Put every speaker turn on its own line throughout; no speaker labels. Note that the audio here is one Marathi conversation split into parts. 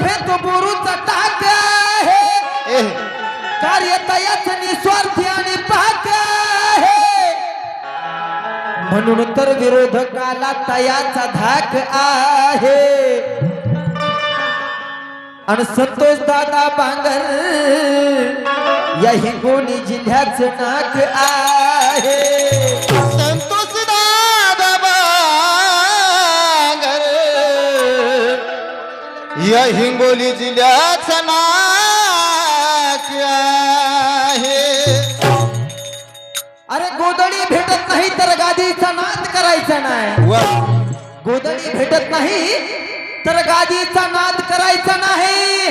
नव्हे तो बोरूचा टाक आहे.
ए.
कार्य तयाच निस्वार्थी आणि आहे. म्हणून तर विरोधकाला तयाचा धाक आहे. आणि संतोष दादा बांगर या हिंगोली जिल्ह्याचं नाक आहे.
या हिंगोली जिल्ह्याचा आहे.
अरे गोदडी भेटत नाही तर गादीचा नाद करायचा नाही. गोदडी भेटत नाही तर गादीचा नाद करायचा नाही.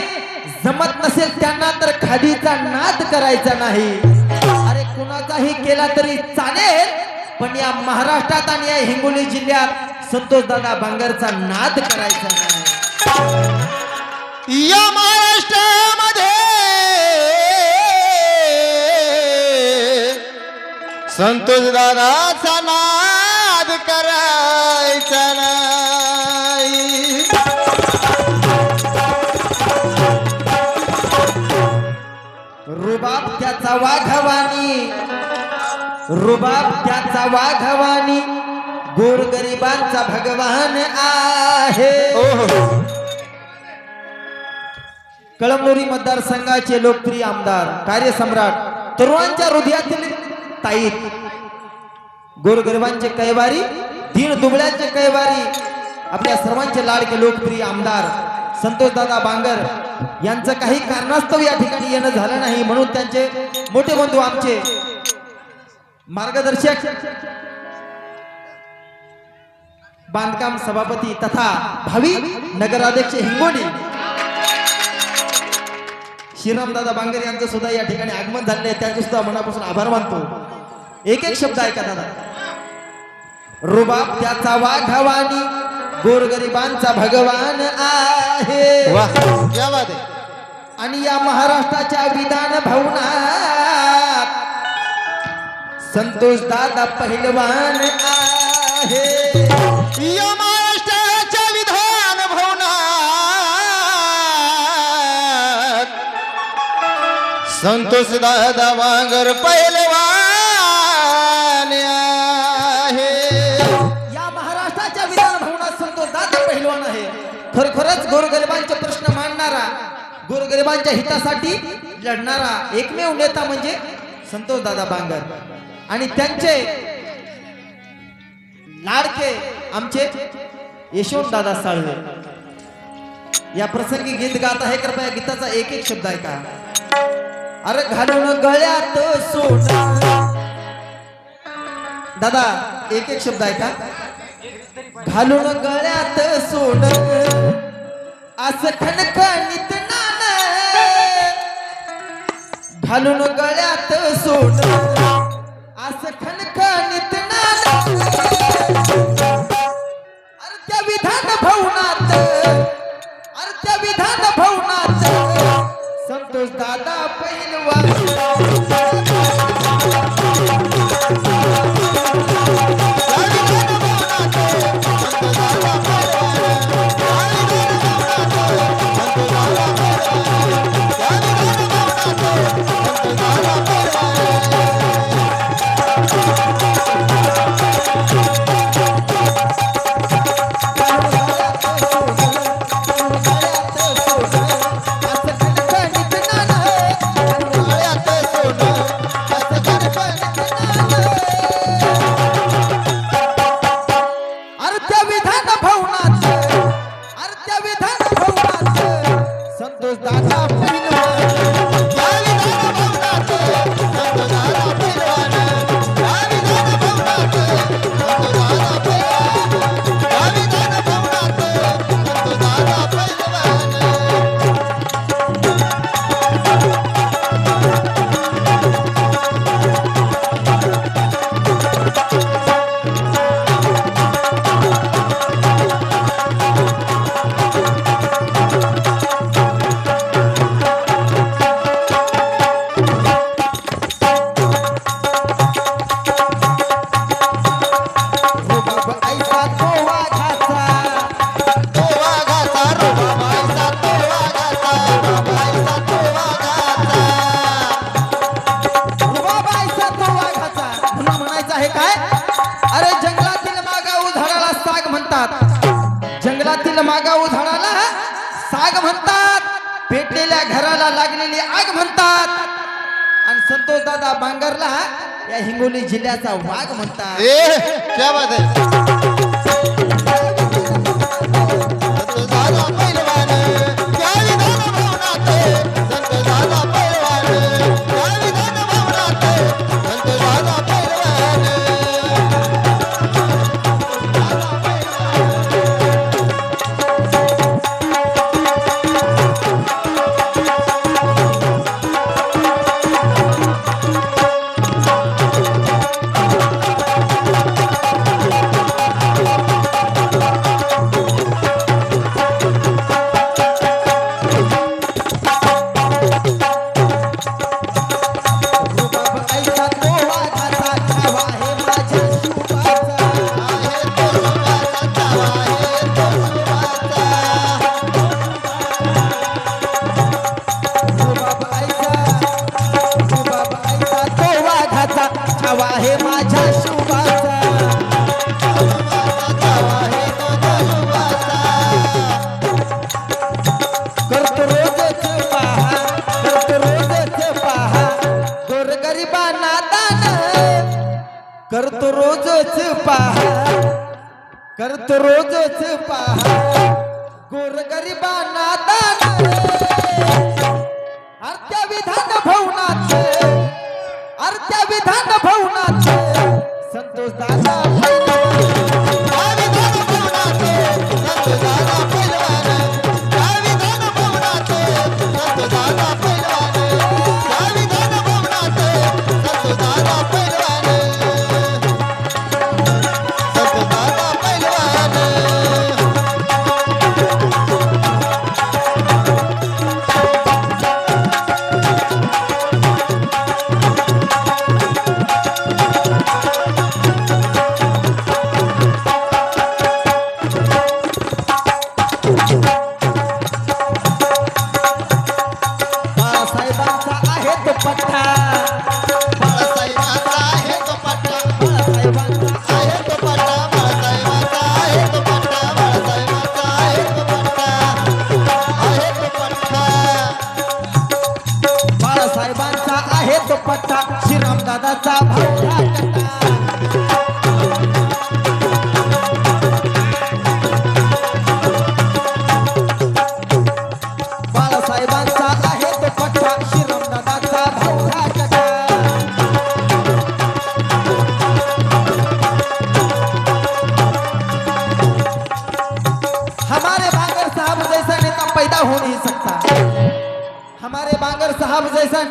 जमत नसेल त्यांना तर खादीचा नाद करायचा नाही. अरे कुणाचाही केला तरी चालेल पण या महाराष्ट्रात आणि या हिंगोली जिल्ह्यात संतोष दादा बांगरचा नाद करायचा नाही.
या महाराष्ट्रामध्ये संतोष दादाचा नाद करायचा नाही.
रुबाब त्याचा वाघवानी रुबाब त्याचा वाघवानी गोरगरिबांचा भगवान आहे. कळमनुरी मतदारसंघाचे लोकप्रिय आमदार कार्यसम्राट तरुणांच्या हृदयातील ताईत गोरगरिबांचे कैवारी दीन दुबळ्यांचे कैवारी आपल्या सर्वांचे लाडके लोकप्रिय आमदार संतोषदादा बांगर यांचं काही कारणास्तव या ठिकाणी येणं झालं नाही म्हणून त्यांचे मोठे बंधू आमचे मार्गदर्शक बांधकाम सभापती तथा भावी नगराध्यक्ष हिंगोली. श्रीरामदादा बांगर यांचं सुद्धा या ठिकाणी आगमन झाले त्यांचे सुद्धा मनापासून आभार मानतो. एक एक शब्द ऐका दादा. रुबाब त्याचा वाघवानी गोरगरिबांचा भगवान आहे.
वा. क्या बात आहे
आणि या महाराष्ट्राच्या विधान भवनात संतोष दादा पहिलवान आहे.
संतोष दादा वांगर पहिलवान आहे.
या महाराष्ट्राच्या विधान भवनात संतोष दादा पहिलवान आहे. खरोखरच गोरगरिबांचे प्रश्न मांडणारा गोरगरिबांच्या हितासाठी लढणारा एकमेव नेता म्हणजे संतोष दादा बांगर. आणि त्यांचे लाडके आमचे यशवंत दादा साळवे. या प्रसंगी गीत गात आहे कृपया गीताचा एक एक शब्द ऐका. अरे घालून गळ्यात सोना. दादा एक एक शब्द ऐका. घालून गळ्यात सोन. असं खणखणीत नान घालून गळ्यात सोन. संतोष दादा बांगरला या हिंगोली जिल्ह्याचा वाघ म्हणतात. पहा. करतो रोजच पहा. गोरगरीबा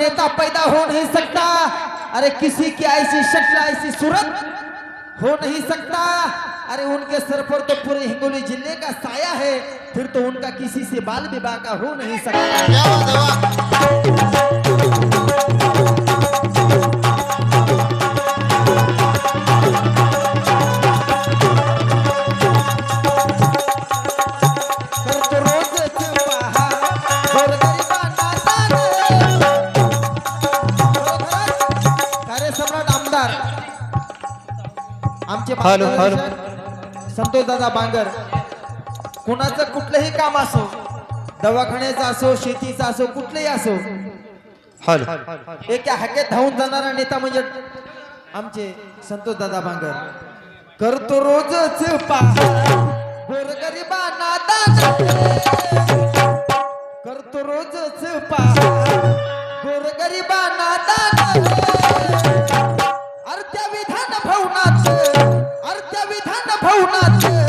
नेता पैदा हो नहीं सकता। अरे किसी की ऐसी शक्ल, ऐसी सूरत हो नहीं सकता। अरे उनके सर पर तो पूरे हिंगोली ज़िले का साया है, फिर तो उनका किसी से बाल विवाह का हो नहीं सकता।
हॅलो हॅलो
संतोष दादा बांगर कुणाचं कुठलंही काम असो दवाखान्याचं असो शेतीचा असो कुठलंही असो
हॅलो
एक हाकेत धावून जाणारा नेता म्हणजे आमचे संतोष दादा बांगर. करतो रोजच करतो रोजच गोरगरिबाना दान अर्ध्या विधान
भावना
Hold my tune.